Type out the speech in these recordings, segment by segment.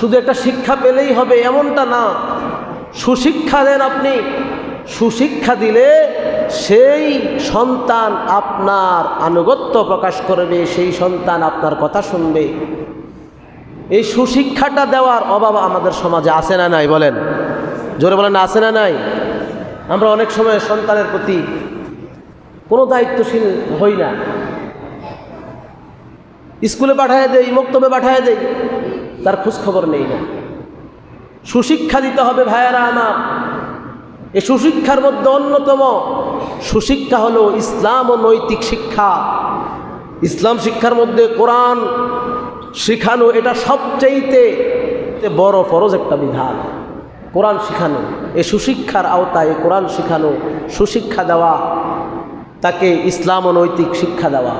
শুধু একটা শিক্ষা পেলেই হবে, এমনটা না। সুশিক্ষা দেন আপনি। সুশিক্ষা দিলে সেই সন্তান আপনার আনুগত্য প্রকাশ করবে, সেই সন্তান আপনার কথা শুনবে। এই সুশিক্ষাটা দেওয়ার অভাব আমাদের সমাজে আসে না নাই, বলেন। জোরে বলেন, আছে না নাই? আমরা অনেক সময় সন্তানের প্রতি কোনো দায়িত্বশীল হই না। স্কুলে পাঠায় দেই, মক্তবে পাঠায় দেই। তার খোঁজখবর নেই না। সুশিক্ষা দিতে হবে ভাইয়ারা আমার। এই সুশিক্ষার মধ্যে অন্যতম সুশিক্ষা হলো ইসলাম ও নৈতিক শিক্ষা। ইসলাম শিক্ষার মধ্যে কোরআন শিখানো এটা সবচেয়েতে বড় ফরজ একটা বিধান। কোরআন শিখানো এই সুশিক্ষার আওতায় কোরআন শিখানো, সুশিক্ষা দেওয়া, তাকে ইসলাম ও নৈতিক শিক্ষা দেওয়া।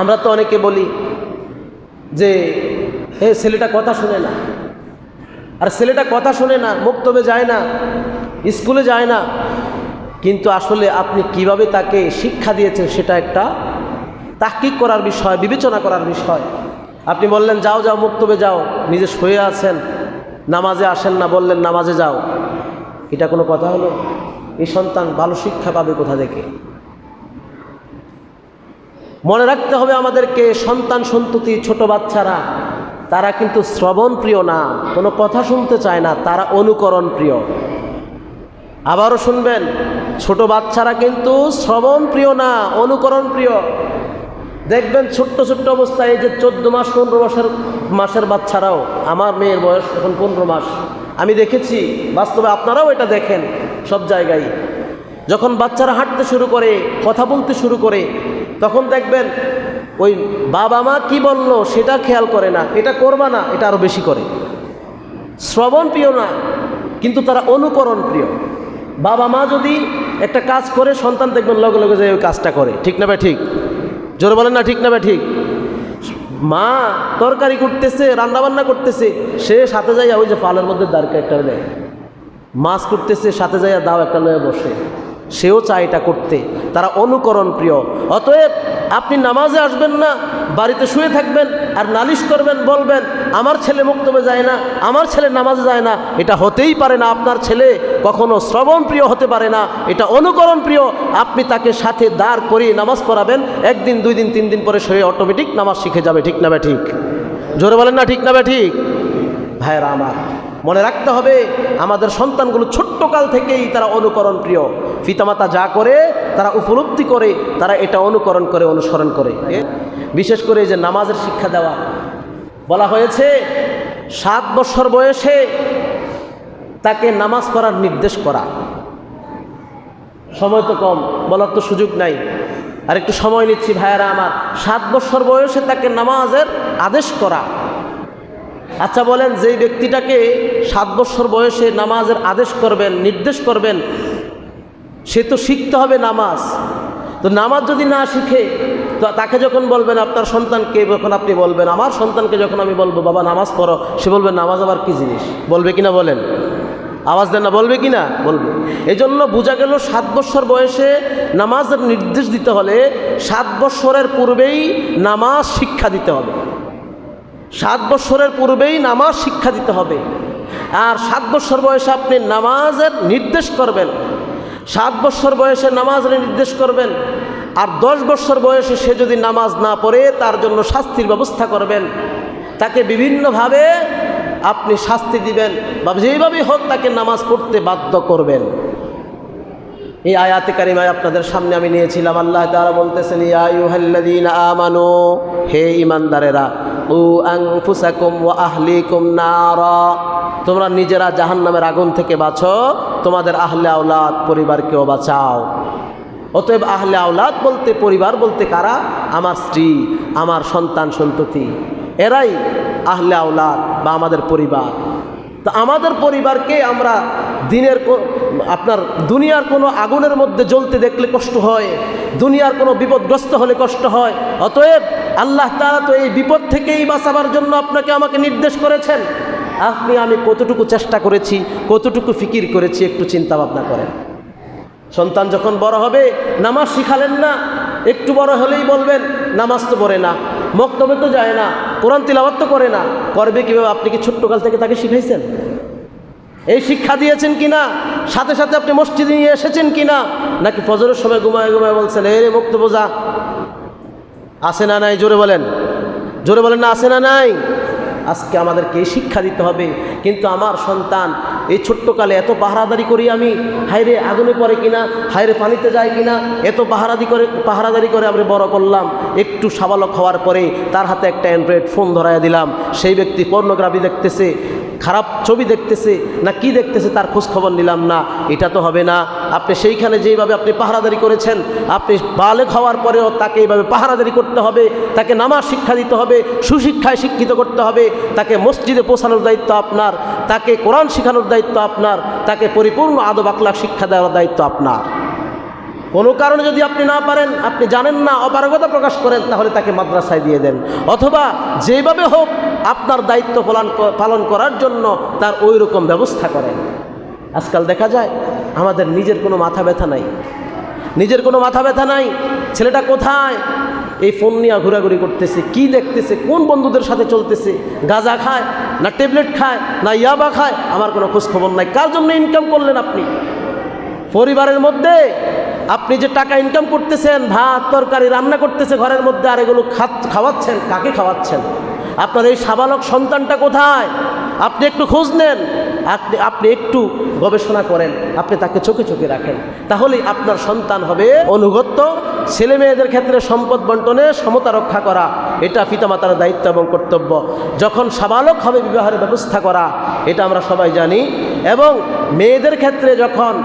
আমরা তো অনেকে বলি যে হে ছেলেটা কথা শুনে না। আর ছেলেটা কথা শুনে না মুক্তবে যায় না, স্কুলে যায় না। কিন্তু আসলে আপনি কীভাবে তাকে শিক্ষা দিয়েছেন সেটা একটা তাকিক করার বিষয়, বিবেচনা করার বিষয়। আপনি বললেন, যাও যাও মুক্তবে যাও। নিজে শুয়ে আছেন। নামাজে আসেন না, বললেন, নামাজে যাও। এটা কোনো কথা হলো? এই সন্তান ভালো শিক্ষা পাবে কোথা থেকে? মনে রাখতে হবে আমাদেরকে সন্তান সন্ততি, ছোট বাচ্চারা। তারা কিন্তু শ্রবণ প্রিয় না, কোনো কথা শুনতে চায় না, তারা অনুকরণ প্রিয়। আবারও শুনবেন, ছোট বাচ্চারা কিন্তু শ্রবণ প্রিয় না, অনুকরণ প্রিয়। দেখবেন ছোট্ট ছোট্ট অবস্থায় এই যে চোদ্দ মাস, পনেরো মাসের মাসের বাচ্চারাও, আমার মেয়ের বয়স এখন পনেরো মাস। আমি দেখেছি, বাস্তবে আপনারাও এটা দেখেন সব জায়গায়। যখন বাচ্চারা হাঁটতে শুরু করে, কথা বলতে শুরু করে তখন দেখবেন ওই বাবা মা কি বলল সেটা খেয়াল করে না, এটা করবা না, এটা আরও বেশি করে। শ্রবণ প্রিয় না, কিন্তু তারা অনুকরণ প্রিয়। বাবা মা যদি একটা কাজ করে, সন্তান দেখবেন লগে লগে যে ওই কাজটা করে। ঠিক না ভাই, ঠিক? জোরে বলেন না, ঠিক না ভাই, ঠিক? মা তরকারি করতেছে, রান্নাবান্না করতেছে, সে সাথে যাইয়া ওই যে পালের মধ্যে দাঁড়কে একটা দেয়। মাছ করতেছে, সাথে যাইয়া দাও একটা লয়ে বসে। সেও চায় এটা করতে। তারা অনুকরণ প্রিয়। অতএব আপনি নামাজে আসবেন না, বাড়িতে শুয়ে থাকবেন, আর নালিশ করবেন, বলবেন, আমার ছেলে মুক্তবে যায় না, আমার ছেলে নামাজে যায় না। এটা হতেই পারে না, আপনার ছেলে কখনো শ্রবণ প্রিয় হতে পারে না। এটা অনুকরণ প্রিয়, আপনি তাকে সাথে দাঁড় করিয়ে নামাজ পড়াবেন, একদিন, দুই দিন, তিন দিন পরে সে অটোমেটিক নামাজ শিখে যাবে, ঠিক না বে ঠিক? জোরে বলেন না, ঠিক না বে ঠিক? ভাইয়েরা আমার মনে রাখতে হবে, আমাদের সন্তানগুলো ছোট্টকাল থেকেই তারা অনুকরণ প্রিয়। পিতামাতা যা করে, তারা উপলব্ধি করে, তারা এটা অনুকরণ করে, অনুসরণ করে। বিশেষ করে যে নামাজের শিক্ষা দেওয়া, বলা হয়েছে, সাত বছর বয়সে তাকে নামাজ পড়ার নির্দেশ করা। সময় তো কম, বলার তো সুযোগ নাই। আর একটু সময় নিচ্ছি ভাইয়ারা আমার, সাত বছর বয়সে তাকে নামাজের আদেশ করা। আচ্ছা বলেন, যেই ব্যক্তিটাকে সাত বছর বয়সে নামাজের আদেশ করবেন, নির্দেশ করবেন, সে তো শিখতে হবে নামাজ। তো নামাজ যদি না শিখে, তো তাকে যখন বলবেন, আপনার সন্তানকে যখন আপনি বলবেন, আমার সন্তানকে যখন আমি বলব, বাবা, নামাজ পড়ো, সে বলবে, নামাজ আবার কী জিনিস? বলবে কিনা বলেন? আওয়াজ দেন না, বলবে কি না বলবে। এই জন্য বোঝা গেল, সাত বছর বয়সে নামাজের নির্দেশ দিতে হলে সাত বছরের পূর্বেই নামাজ শিক্ষা দিতে হবে। সাত বছরের পূর্বেই নামাজ শিক্ষা দিতে হবে। আর সাত বছর বয়সে আপনি নামাজের নির্দেশ করবেন। সাত বছর বয়সে নামাজের নির্দেশ করবেন। আর দশ বছর বয়সে সে যদি নামাজ না পড়ে, তার জন্য শাস্তির ব্যবস্থা করবেন। তাকে বিভিন্নভাবে আপনি শাস্তি দিবেন বা যেইভাবেই হোক তাকে নামাজ পড়তে বাধ্য করবেন। এই আয়াতে কারিমায় আপনাদের সামনে আমি নিয়েছিলাম। আল্লাহ তারা বলতেছেন, ইয়া ইয়াইহাল্লাযীনা আমানু হে ইমানদারেরা আহলিকুম নারা। তোমরা নিজেরা জাহান্নামের আগুন থেকে বাঁচো, তোমাদের আহলে আওলাদ পরিবারকেও বাঁচাও। অতএব আহলে আওলাদ বলতে, পরিবার বলতে কারা? আমার স্ত্রী, আমার সন্তান সন্ততি। এরাই আহলে আওলাদ বা আমাদের পরিবার। তো আমাদের পরিবারকে আমরা দিনের আপনার দুনিয়ার কোনো আগুনের মধ্যে জ্বলতে দেখলে কষ্ট হয়, দুনিয়ার কোনো বিপদগ্রস্ত হলে কষ্ট হয়। অতএব আল্লাহ তারা তো এই বিপদ থেকেই বাঁচাবার জন্য আপনাকে আমাকে নির্দেশ করেছেন। আপনি, আমি কতটুকু চেষ্টা করেছি, কতটুকু ফিকির করেছি, একটু চিন্তা ভাবনা করেন। সন্তান যখন বড় হবে, নামাজ শিখালেন না, একটু বড় হলেই বলবেন, নামাজ তো পড়ে না, মক্তবে তো যায় না, কোরআন তিলাবাত তো করে না। করবে কীভাবে? আপনি কি ছোট্টকাল থেকে তাকে শিখাইছেন? এই শিক্ষা দিয়েছেন কিনা? সাথে সাথে আপনি মসজিদে নিয়ে এসেছেন কিনা? নাকি ফজরের সময় ঘুমায় ঘুমায় বলছেন এই রে মুক্ত বোঝা আসে না নাই? জোরে বলেন। জোরে বলেন না আসে না নাই? আজকে আমাদেরকে শিক্ষা দিতে হবে। কিন্তু আমার সন্তান, এই ছোট্টকালে এত পাহারাদারি করি আমি হাইরে আগুনে পড়ে কিনা হাইরে পানিতে যায় কিনা, এত পাহারাদি করে, পাহারাদারি করে আমরা বড় করলাম। একটু সাবালক হওয়ার পরে তার হাতে একটা অ্যান্ড্রয়েড ফোন ধরাইয়া দিলাম। সেই ব্যক্তি পর্নোগ্রাফি দেখতেছে খারাপ ছবি দেখতেছে না কি দেখতেছে তার খোঁজ খবর নিলাম না, এটা তো হবে না। আপনি সেইখানে যেইভাবে আপনি পাহারাদারি করেছেন, আপনি বালেক হওয়ার পরেও তাকে এইভাবে পাহারাদারি করতে হবে, তাকে নামাজ শিক্ষা দিতে হবে, সুশিক্ষায় শিক্ষিত করতে হবে, তাকে মসজিদে পৌঁছানোর দায়িত্ব আপনার, তাকে কোরআন শেখানোর দায়িত্ব আপনার, তাকে পরিপূর্ণ আদব আকলাক শিক্ষা দেওয়ার দায়িত্ব আপনার। কোনো কারণে যদি আপনি না পারেন, আপনি জানেন না, অপারগতা প্রকাশ করেন, তাহলে তাকে মাদ্রাসায় দিয়ে দেন। অথবা যেভাবে হোক, আপনার দায়িত্ব পালন পালন করার জন্য তার ওই রকম ব্যবস্থা করেন। আজকাল দেখা যায়, আমাদের নিজের কোনো মাথা ব্যথা নাই। নিজের কোনো মাথা ব্যথা নাই, ছেলেটা কোথায়? এই ফোন নিয়ে ঘোরাঘুরি করতেছে, কি দেখতেছে, কোন বন্ধুদের সাথে চলতেছে, গাঁজা খায়, না ট্যাবলেট খায়, না ইয়াবা খায়, আমার কোনো খোঁজ খবর নাই। কার জন্য ইনকাম করলেন আপনি? পরিবারের মধ্যে আপনি যে টাকা ইনকাম করতেছেন, ভাত, তরকারি রান্না করতেছে ঘরের মধ্যে আর এগুলো খাওয়াচ্ছেন, কাকে খাওয়াচ্ছেন? আপনার এই সাবালক সন্তানটা কোথায়? আপনি একটু খোঁজ নেন। আপনি আপনি একটু গবেষণা করেন। আপনি তাকে চোখে চোখে রাখেন। তাহলেই আপনার সন্তান হবে অনুগত্য, ছেলে মেয়েদের ক্ষেত্রে সম্পদ বন্টনে সমতা রক্ষা করা। এটা পিতামাতার দায়িত্ব এবং কর্তব্য। যখন সাবালক হবে, বিবাহের ব্যবস্থা করা, এটা আমরা সবাই জানি। এবং মেয়েদের ক্ষেত্রে যখন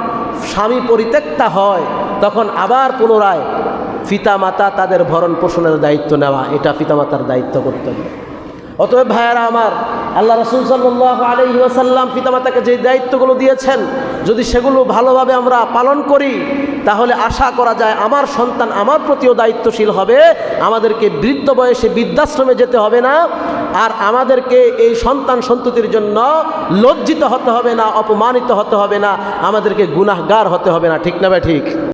স্বামী পরিত্যক্তা হয় তখন আবার পুনরায় পিতামাতা তাদের ভরণ পোষণের দায়িত্ব নেওয়া, এটা পিতামাতার দায়িত্ব করতে হবে অতএব ভাইয়ারা আমার, আল্লাহ রসুল সাল্লাহ আলহি ওয়াসাল্লাম পিতামাতাকে যে দায়িত্বগুলো দিয়েছেন, যদি সেগুলো ভালোভাবে আমরা পালন করি, তাহলে আশা করা যায় আমার সন্তান আমার প্রতিও দায়িত্বশীল হবে, আমাদেরকে বৃদ্ধ বয়সে বৃদ্ধাশ্রমে যেতে হবে না, আর আমাদেরকে এই সন্তান সন্ততির জন্য লজ্জিত হতে হবে না, অপমানিত হতে হবে না, আমাদেরকে গুনাহগার হতে হবে না। ঠিক না ভাই, ঠিক?